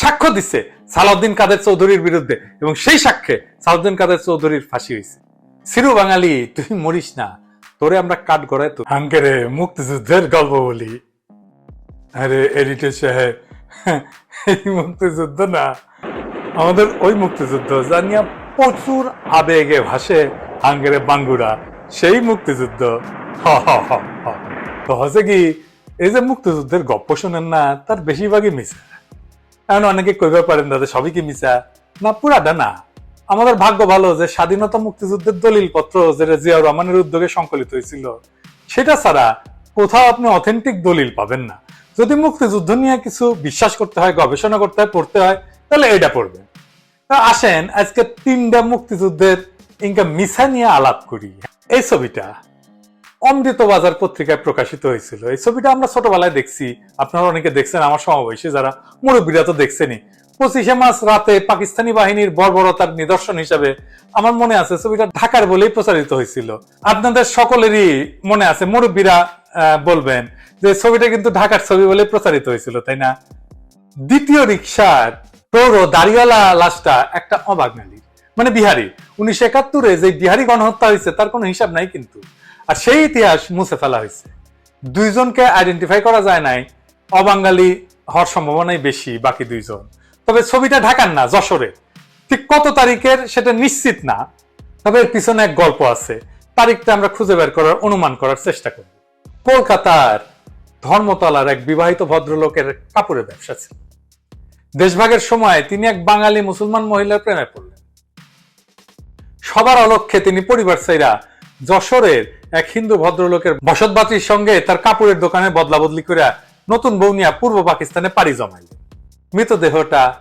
সাক্ষ্য দিচ্ছে সালাউদ্দিন কাদের চৌধুরীর বিরুদ্ধে। এবং সেই সাক্ষ্যে সালাউদ্দিন কাদের চৌধুরীর ফাঁসি হয়েছে সিরু বাঙালি, তুই মরিস না। তোরে আমরা কাঠ গড়ায় তো হাঙ্কেরে, মুক্তিযুদ্ধের গল্প বলি। আরে, এডিটর সাহেব, এই মুক্তিযুদ্ধ না। আমাদের ওই মুক্তিযুদ্ধ জানিয়া প্রচুর আবেগে ভাসে হাঙ্গেরে বাঙ্গুরা। সেই মুক্তিযুদ্ধ, হ হ হ হ। তো হচ্ছে কি, এই যে মুক্তিযুদ্ধের গপ্প শোনেন না, তার বেশিরভাগই মিশা এখন অনেকে কইবে পারেন দাদা সবই কি মিশা না, পুরাটা না। আমাদের ভাগ্য ভালো যে স্বাধীনতা মুক্তিযুদ্ধের দলিল পত্র যেটা জিয়াউর রহমানের উদ্যোগে সংকলিত হয়েছিল, সেটা ছাড়া কোথাও আপনি অথেন্টিক দলিল পাবেন না। যদি মুক্তিযুদ্ধ নিয়ে কিছু বিশ্বাস করতে হয়, গবেষণা করতে হয়, পড়তে হয়, তাহলে এটা পড়বেন। আসেন, আজকে তিনটা মুক্তিযুদ্ধের ইনকা মিশা নিয়ে আলাপ করি। এই ছবিটা অমৃত বাজার পত্রিকায় প্রকাশিত হয়েছিল। এই ছবিটা আমরা ছোটবেলায় দেখছি। আপনারা অনেকে দেখছেন, আমার সমাবেশে যারা মুরব্বীরা তো দেখছেনই। পঁচিশে মার্চ রাতে পাকিস্তানি বাহিনীর বর্বরতার নিদর্শন হিসাবে আমার মনে আছে, ছবিটা ঢাকার বলেই প্রচারিত হয়েছিল। আপনাদের সকলেরই মনে আছে, মুরব্বীরা বলবেন যে ছবিটা কিন্তু ঢাকার ছবি বলে প্রচারিত হয়েছিল, তাই না? দ্বিতীয় রিক্সার পৌর দাড়িওয়ালা লাশটা একটা অবাঙালি মানে বিহারি। উনিশশো একাত্তরে যে বিহারি গণহত্যা হয়েছে, তার কোনো হিসাব নাই কিন্তু। আর সেই ইতিহাস মুছে ফেলা হয়েছে। দুইজনকে আইডেন্টিফাই করা যায় নাই, অবাঙালি হওয়ার সম্ভাবনাই বেশি বাকি দুইজন। তবে ছবিটা ঢাকার না যশোরের ঠিক কত তারিখের সেটা নিশ্চিত না, তবে এর পিছনে এক গল্প আছে। তারিখটা আমরা খুঁজে বের করার অনুমান করার চেষ্টা করব। কলকাতার ধর্মতলার এক বিবাহিত ভদ্রলোকের কাপড়ের ব্যবসা ছিল। দেশভাগের সময় তিনি এক বাঙালি মুসলমান মহিলার প্রেমে পড়লেন। সবার অলক্ষ্যে তিনি পরিবার চাইরা যশোরের এক হিন্দু ভদ্রলোকের বসতবাতির সঙ্গে তার কাপড়ের দোকানে বদলা বদলি করে নতুন বৌনিয়া পূর্ব পাকিস্তানে পাড়ি জমাইলেন মৃতদেহটা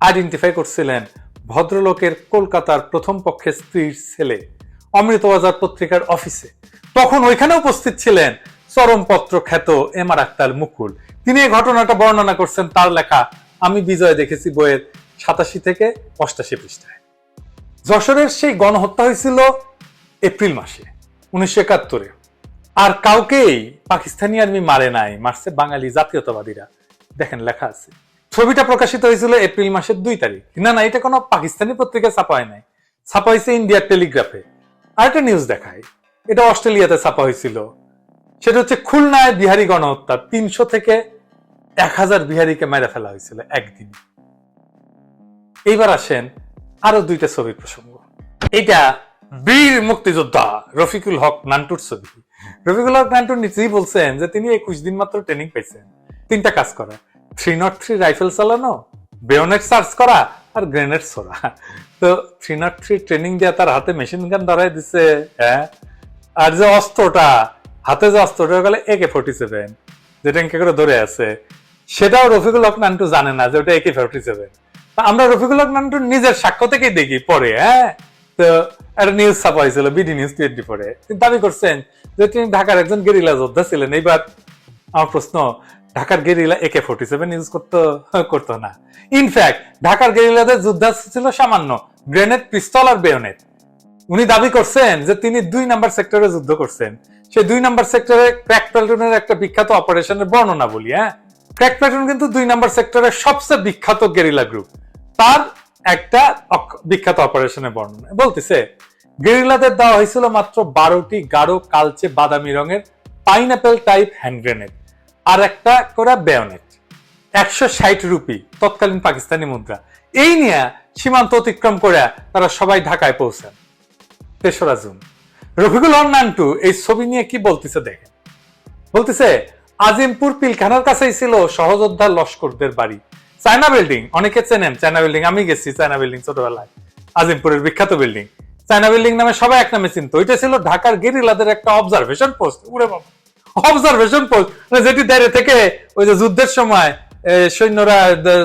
আইডেন্টিফাই করছিলেন ভদ্রলোকের কলকাতার প্রথম পক্ষের স্ত্রীর ছেলে অমৃতবাজার পত্রিকার অফিসে তখন ওইখানে উপস্থিত ছিলেন চরমপত্র খ্যাত এম আর আক্তার মুকুল। তিনি এই ঘটনাটা বর্ণনা করছেন, তার লেখা, আমি বিজয় দেখেছি বইয়ের সাতাশি থেকে অষ্টাশি পৃষ্ঠায়। যশোরের সেই গণহত্যা হয়েছিল এপ্রিল মাসে। উনিশশো একাত্তরে। আর কাউকেই পাকিস্তানি আর্মি মারে নাই, মারছে বাঙালি জাতীয়তাবাদীরা। দেখেন, লেখা আছে। ছবিটা প্রকাশিত হয়েছিল এপ্রিল মাসের দুই তারিখ। না না, এটা কোনো পাকিস্তানি পত্রিকায় ছাপা হয় নাই। ছাপা হয়েছে ইন্ডিয়ার টেলিগ্রাফে। আর একটা নিউজ দেখায় এটা অস্ট্রেলিয়াতে ছাপা হয়েছিল। সেটা হচ্ছে খুলনায় বিহারি গণহত্যা। তিনশো থেকে এক হাজার বিহারিকে মেরে ফেলা হয়েছিল একদিন। এইবার আসেন আরও দুইটা ছবির প্রসঙ্গ। এটা বীর মুক্তিযোদ্ধা রফিকুল হক নান্টুর ছবি। রফিকুল হক নান্টুর নিজেই বলছেন যে তিনি একুশ দিন মাত্র ট্রেনিং পাইছেন। তিনটা কাজ করা। থ্রি নট থ্রি রাইফেল চালানো বেয়নেট সার্চ করা আর গ্রেনেড ছোড়া। তো থ্রি নট থ্রি ট্রেনিং দিয়ে তার হাতে মেশিন গান ধরাই দিছে হ্যাঁ? আর যে অস্ত্রটা, হাতে যে অস্ত্রটা গেলে একে ফোর্টি সেভেন যেটা ইনকে করে ধরে আছে, সেটাও রফিকুল হক নান্টু জানে না যে ওটা একে ফোর্টি সেভেন আমরা রফিকুল হক নান্টু নিজের সাক্ষ্য থেকেই দেখি পরে হ্যাঁ? তো একটা নিউজ ছাপা হয়েছিল বিডি নিউজ টোয়েন্টি পরে তিনি দাবি করছেন যে তিনি ঢাকার একজন গেরিলা যোদ্ধা ছিলেন। এইবার আমার প্রশ্ন, ঢাকার গেরিলা একে ফোর্টি সেভেন ইউজ করতো করতো না? ইনফ্যাক্ট ঢাকার গেরিলাদের ছিল সামান্য গ্রেনেড পিস্তল আর বেয়নেট উনি দাবি করছেন যে তিনি দুই নাম্বার সেক্টরে যুদ্ধ করছেন। সেই দুই নাম্বার সেক্টরে ক্র্যাক প্লাটুনের একটা বিখ্যাত অপারেশনের বর্ণনা বলি হ্যাঁ? ক্র্যাক প্লাটুন কিন্তু দুই নাম্বার সেক্টরের সবচেয়ে বিখ্যাত গেরিলা গ্রুপ তার একটা বিখ্যাত অপারেশনের বর্ণনা। বলতেছে, গেরিলাদের দেওয়া হয়েছিল মাত্র বারোটি গাঢ়, কালচে, বাদামি রঙের পাইনাপেল টাইপ হ্যান্ড গ্রেনেড আর একটা করে বেয়নেট একশো ষাট রুপি, তৎকালীন পাকিস্তানি মুদ্রা। এই নিয়ে সীমান্ত অতিক্রম করে তারা সবাই ঢাকায় পৌঁছান। তেসরা জুন রফিকুল হক নান্টু এই ছবি নিয়ে কি বলতেছে দেখেন। বলতেছে, আজিমপুর পিলখানার কাছেই ছিল সহযোদ্ধা লস্করদের বাড়ি। চায়না বিল্ডিং অনেকে চেনেন চায়না বিল্ডিং আমি গেছি চায়না বিল্ডিং ছোটবেলায়। আজিমপুরের বিখ্যাত বিল্ডিং চায়না বিল্ডিং নামে সবাই এক নামে চিনতো। ওইটা ছিল ঢাকার গেরিলাদের একটা অবজারভেশন পোস্ট উড়ে বাবা। অবজারভেশন পোস্ট মানে যেটি দাঁড়িয়ে থেকে, ওই যে যুদ্ধের সময় সৈন্যরা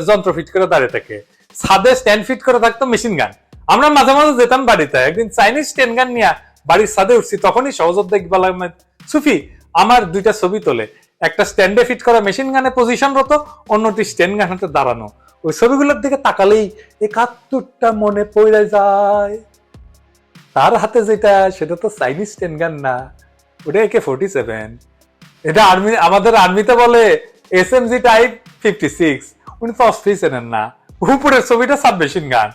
যন্ত্র ফিট করে দাঁড়িয়ে থাকে। ছাদে স্ট্যান্ড ফিট করে থাকতো মেশিন গান আমরা মাঝে মাঝে যেতাম বাড়িতে। একদিন চাইনিজ স্ট্যান্ড গান নিয়ে বাড়ির ছাদে উঠছি, তখনই ইকবাল আহমেদ সুফি আমার দুইটা ছবি তোলে। একটা স্ট্যান্ডে ফিট করা মেশিন গানে পজিশন রত, অন্যটি স্ট্যান্ড গান হাতে দাঁড়ানো। ওই ছবিগুলোর দিকে তাকালেই একাত্তরটা মনে পড়ে যায়। তার হাতে যেটা, সেটা তো চাইনিজ স্ট্যান্ড গান না। ওটা একে ফোর্টি সেভেন এটা আর্মি আমাদের আর্মিতে বলে S M G type fifty six উনি তো অস্ট্রেই চেনেন না। উপরের ছবিটা সাবমেশিন গান।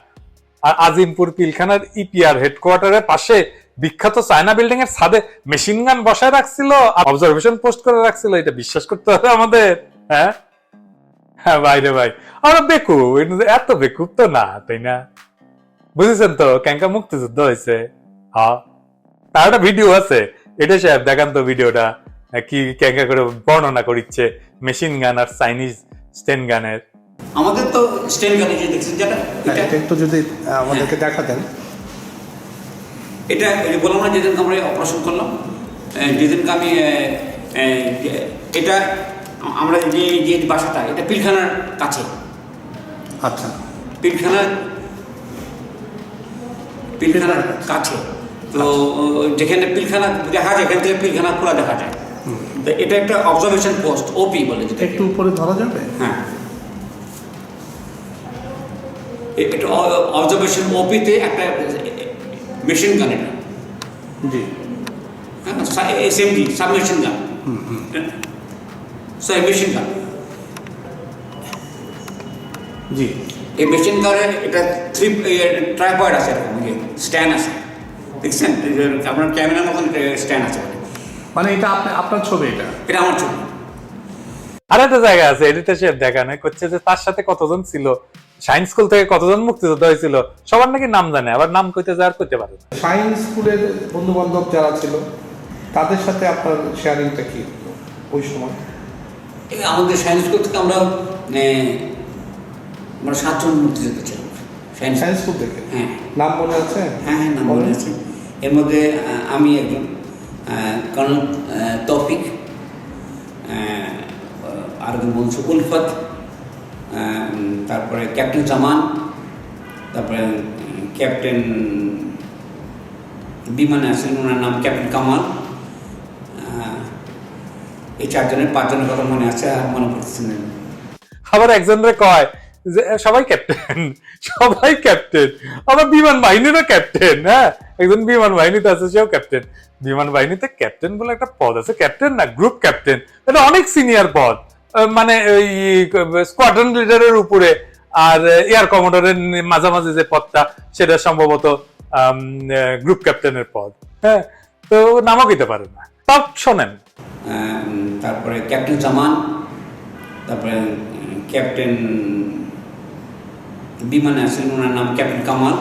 আর আজিমপুর পিলখানার ইপিআর হেডকোয়ার্টারের পাশে বিখ্যাত চায়না বিল্ডিং এর ছাদে মেশিন গান বসায় রাখছিল অবজারভেশন পোস্ট করে রাখছিল এটা বিশ্বাস করতে হবে আমাদের হ্যাঁ? হ্যাঁ ভাই রে ভাই। আমরা বেকু এত বেকুব তো না তাই না? বুঝেছেন তো ক্যাঙ্কা মুক্তিযুদ্ধ হয়েছে। হ্যাঁ তার একটা ভিডিও আছে এটা সাহেব দেখান তো ভিডিওটা কি ক্যাঙ্কা করে বর্ণনা করিচ্ছে মেশিন গান আর চাইনিজ স্টেন গানের আমাদের তো স্টেন গান যে দেখছেন যেটা এটা এটা একটু যদি আমাদেরকে দেখাতেন। এটা বললাম না যেদিনকে আমরা অপারেশন করলাম যেদিনকে আমি এটা আমরা যে যে বাসাটা এটা পিলখানার কাছে। আচ্ছা। পিলখানার পিলখানার কাছে। তো যেখানে পিলখানা দেখা যায় এখান থেকে পিলখানা পুরো দেখা যায়। তো এটা একটা অবজারভেশন পোস্ট ওপি বলে যেটা একটু উপরে ধরা যাবে? হ্যাঁ। এটা অবজারভেশন ওপিতে একটা মেশিন গান এটা। জি। SMG submachine gun sorry machine gun জি। এই মেশিন গানে এটা থ্রি ট্রাইপয়েড আছে এরকম স্ট্যান্ড আছে। দেখছেন? আপনার ক্যামেরার মতন স্ট্যান্ড আছে মানে এটা আপনি আপনার ছবি এটা? এটা আমার ছবি। আর একটা জায়গা আছে এডিটর সাহেব দেখানো। করছে যে তার সাথে কতজন ছিল? সায়েন্স স্কুল থেকে কতজন মুক্তিযোদ্ধা হয়েছিল? সবার নাকি নাম জানে আবার নাম কইতে যায় আর কইতে পারে সায়েন্স স্কুলের বন্ধু বান্ধব যারা ছিল তাদের সাথে আপনার শেয়ারিংটা কি? ওই সময়। আমাদের সায়েন্স স্কুল থেকে আমরা মানে আমরা সাতজন মুক্তিযোদ্ধা ছিলাম। Science school. থেকে? হ্যাঁ। নাম মনে আছে? হ্যাঁ হ্যাঁ নাম মনে। আছে। এর মধ্যে আহ, আমি একজন আহ, কর্নেল আহ, তৌফিক আহ, আর একজন বলছে উলফত তারপরে ক্যাপ্টেন জামান, তারপরে ক্যাপ্টেন বিমানে আছেন, ওনার নাম ক্যাপ্টেন কামাল। এই চারজনের, পাঁচজনের কথা মনে আছে, আর মনে পড়তেছে না। আবার একজনরে কয় যে সবাই ক্যাপ্টেন সবাই ক্যাপ্টেন, আবার বিমান বাহিনীরও ক্যাপ্টেন হ্যাঁ? একজন বিমান বাহিনীতে আছে, সেও ক্যাপ্টেন। বিমান বাহিনীতে ক্যাপ্টেন বলে একটা পদ আছে, ক্যাপ্টেন না, গ্রুপ ক্যাপ্টেন? এটা অনেক সিনিয়র পদ। মানে স্কোয়াড্রন লিডারের উপরে আর এয়ার কমোডারের মাঝামাঝি যে পদটা সেটা সম্ভবত গ্রুপ ক্যাপ্টেনের পদ। হ্যাঁ তো নামও দিতে পারে না। সব শোনেন। তারপরে ক্যাপ্টেন জামান তারপরে ক্যাপ্টেন বিমানে আছেন ওনার নাম ক্যাপ্টেন কামাল।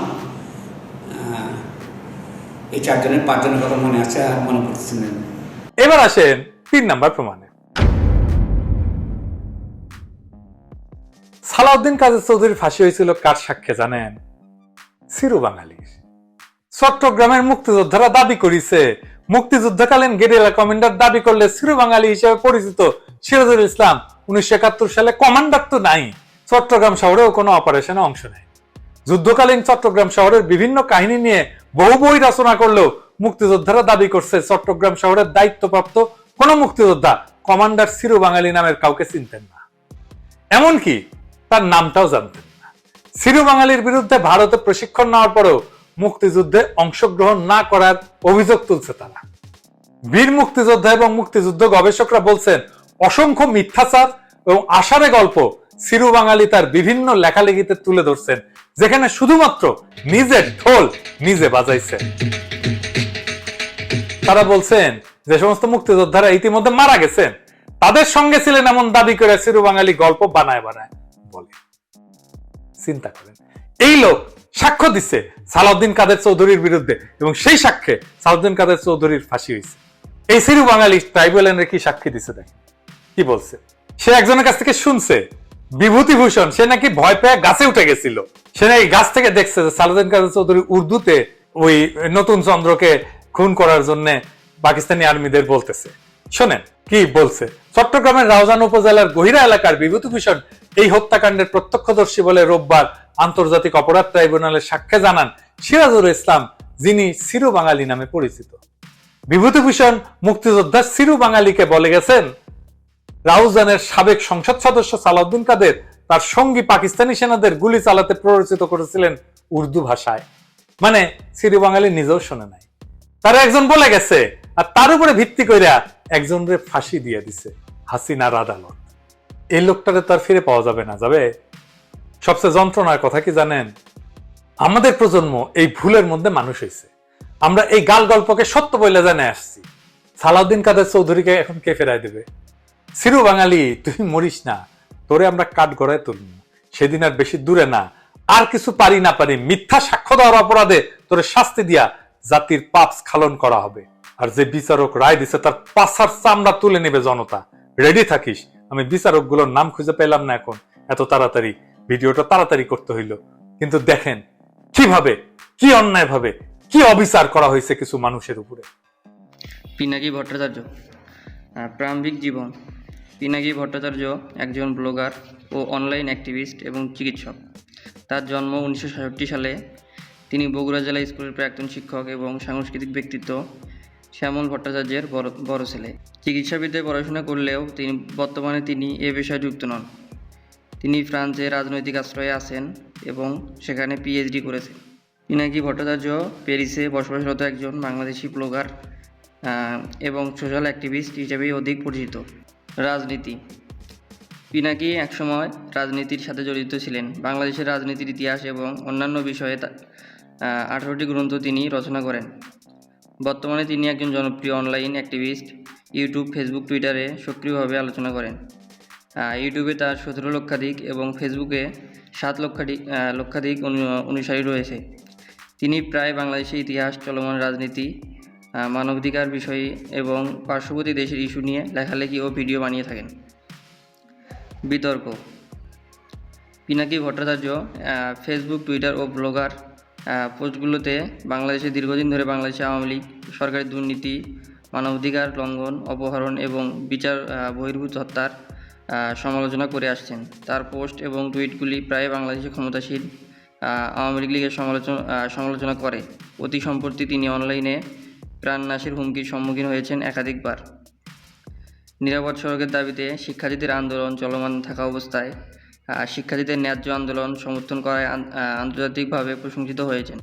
এই চারজনের পাঁচজনের কথা মনে আছে আর মনে পড়তেছে এবার আসেন তিন নাম্বার প্রমাণে। সালাউদ্দিন কাজী চৌধুরীর ফাঁসি হয়েছিল কার সাক্ষ্যে জানেন? সিরু বাঙালির। চট্টগ্রামের মুক্তিযোদ্ধারা দাবি করিছে, মুক্তিযুদ্ধকালীন গেরিলা কমান্ডার দাবি করলে সিরু বাঙালি হিসেবে পরিচিত সিরাজুল ইসলাম উনিশশো একাত্তর সালে কমান্ডার তো নাই, চট্টগ্রাম শহরেও কোনো অপারেশনে অংশ নেয় যুদ্ধকালীন চট্টগ্রাম শহরের বিভিন্ন কাহিনী নিয়ে বহু বই রচনা করলেও মুক্তিযোদ্ধারা দাবি করছে চট্টগ্রাম শহরের দায়িত্বপ্রাপ্ত কোন মুক্তিযোদ্ধা কমান্ডার সিরু বাঙালি নামের কাউকে চিনতেন না। এমনকি তার নামটাও জানতেন না। সিরু বাঙালির বিরুদ্ধে ভারতে প্রশিক্ষণ নেওয়ার পরেও মুক্তিযুদ্ধে অংশগ্রহণ না করার অভিযোগ তুলছে তারা। বীর মুক্তিযোদ্ধা এবং মুক্তিযুদ্ধ গবেষকরা বলছেন, অসংখ্য মিথ্যাচার এবং আষাঢ়ে গল্প সিরু বাঙালি তার বিভিন্ন লেখালেখিতে তুলে ধরছেন, যেখানে শুধুমাত্র নিজের ঢোল নিজে বাজাইছেন। তারা বলছেন, যে সমস্ত মুক্তিযোদ্ধারা ইতিমধ্যে মারা গেছেন, তাদের সঙ্গে ছিলেন এমন দাবি করে সিরু বাঙালি গল্প বানায় বানায়। বলে। চিন্তা করেন। এই লোক সাক্ষ্য দিচ্ছে সালাউদ্দিন কাদের চৌধুরীর বিরুদ্ধে এবং সেই সাক্ষ্যে সালাউদ্দিন কাদের চৌধুরীর ফাঁসি হয়েছে। এই সিরু বাঙালি ট্রাইব্যুনালে কি সাক্ষী দিছে দেখেন? কি বলছে? সে একজনের কাছ থেকে শুনছে, বিভূতিভূষণ, সে নাকি ভয় পেয়ে গাছে উঠে গেছিল। সে নাকি গাছ থেকে দেখছে যে সালাউদ্দিন কাদের চৌধুরী উর্দুতে ওই নতুন চন্দ্রকে খুন করার জন্য পাকিস্তানি আর্মিদের বলতেছে। শোনেন, কি বলছে? চট্টগ্রামের রাউজান উপজেলার গহিরা এলাকার বিভূতিভূষণ এই হত্যাকাণ্ডের প্রত্যক্ষদর্শী বলে রোববার আন্তর্জাতিক অপরাধ ট্রাইব্যুনালের সাক্ষ্যে জানান সিরাজুল ইসলাম, যিনি সিরু বাঙালি নামে পরিচিত। বিভূতিভূষণ মুক্তিযোদ্ধা সিরু বাঙালিকে বলে গেছেন, রাউজানের সাবেক সংসদ সদস্য সালাউদ্দিন কাদের তার সঙ্গী পাকিস্তানি সেনাদের গুলি চালাতে প্ররোচিত করেছিলেন উর্দু ভাষায়। মানে সিরু বাঙালি নিজেও শোনে নাই। তারা একজন বলে গেছে, আর তার উপরে ভিত্তি কইরা একজনরে ফাঁসি দিয়ে দিছে হাসিনার আদালত। এই লোকটারে তো আর ফিরে পাওয়া যাবে না, যাবে? সবচেয়ে যন্ত্রণার কথা কি জানেন? আমাদের প্রজন্ম এই ভুলের মধ্যে মানুষ হয়েছে। আমরা এই গাল গল্পকে সত্য বলে জানে আসছি। সালাউদ্দিন কাদের চৌধুরীকে এখন কে ফেরাই দেবে? সিরু বাঙালি, তুই মরিস না। তোরে আমরা কাঠ গড়ায় তুলব। সেদিন আর বেশি দূরে না। আর কিছু পারি না পারি, মিথ্যা সাক্ষ্য দেওয়ার অপরাধে তোরে শাস্তি দিয়া জাতির পাপ স্খলন করা হবে। আর যে বিচারক রায় দিছে, তার পাশার চামড়া তুলে নেবে জনতা। রেডি থাকিস? আমি বিচারকগুলোর নাম খুঁজে পেলাম না এখন। এত তাড়াতাড়ি। ভিডিওটা তাড়াতাড়ি করতে হইল। কিন্তু দেখেন, কীভাবে, কি অন্যায় ভাবে, কি অবিচার করা হয়েছে কিছু মানুষের উপরে? পিনাকি ভট্টাচার্য। প্রারম্ভিক জীবন। পিনাকি ভট্টাচার্য একজন ব্লগার ও অনলাইন অ্যাক্টিভিস্ট এবং চিকিৎসক। তার জন্ম উনিশশো সালে। তিনি বগুড়া জেলা স্কুলের প্রাক্তন শিক্ষক এবং সাংস্কৃতিক ব্যক্তিত্ব শ্যামল ভট্টাচার্যের বড় বড় ছেলে। চিকিৎসাবিদ্যায় পড়াশোনা করলেও তিনি বর্তমানে তিনি এ বিষয়ে যুক্ত নন। তিনি ফ্রান্সে রাজনৈতিক আশ্রয়ে আছেন এবং সেখানে পিএইচডি করেছেন। পিনাকি ভট্টাচার্য প্যারিসে বসবাসরত একজন বাংলাদেশি ব্লগার এবং সোশ্যাল অ্যাক্টিভিস্ট হিসেবেই অধিক পরিচিত। রাজনীতি। পিনাকি একসময় রাজনীতির সাথে জড়িত ছিলেন। বাংলাদেশের রাজনীতির ইতিহাস এবং অন্যান্য বিষয়ে আঠারোটি গ্রন্থ তিনি রচনা করেন। বর্তমানে তিনি একজন জনপ্রিয় অনলাইন অ্যাক্টিভিস্ট ইউটিউব, ফেসবুক, টুইটারে সক্রিয়ভাবে আলোচনা করেন। ইউটিউবে তার সতেরো লক্ষাধিক এবং ফেসবুকে সাত লক্ষাধিক লক্ষাধিক অনু- অনুসারী রয়েছে। তিনি প্রায় বাংলাদেশের ইতিহাস, চলমান রাজনীতি মানবাধিকার বিষয় এবং পার্শ্ববর্তী দেশের ইস্যু নিয়ে লেখালেখি ও ভিডিও বানিয়ে থাকেন। বিতর্ক। পিনাকি ভট্টাচার্য ফেসবুক, টুইটার ও ব্লগার পোস্টগুলোতে বাংলাদেশে দীর্ঘদিন ধরে বাংলাদেশে আওয়ামী লীগ সরকারি দুর্নীতি মানবাধিকার লঙ্ঘন, অপহরণ এবং বিচার বহির্ভূত হত্যার সমালোচনা করে আসছেন। তার পোস্ট এবং টুইটগুলি প্রায় বাংলাদেশে ক্ষমতাসীন আওয়ামী লীগ লীগের সমালোচনা সমালোচনা করে। অতি সম্প্রতি তিনি অনলাইনে প্রাণনাশের হুমকির সম্মুখীন হয়েছেন একাধিকবার। নিরাপদ সড়কের দাবিতে শিক্ষার্থীদের আন্দোলন চলমান থাকা অবস্থায় শিক্ষার্থীদের ন্যায্য আন্দোলন সমর্থন করায় আন্তর্জাতিকভাবে প্রশংসিত হয়েছেন।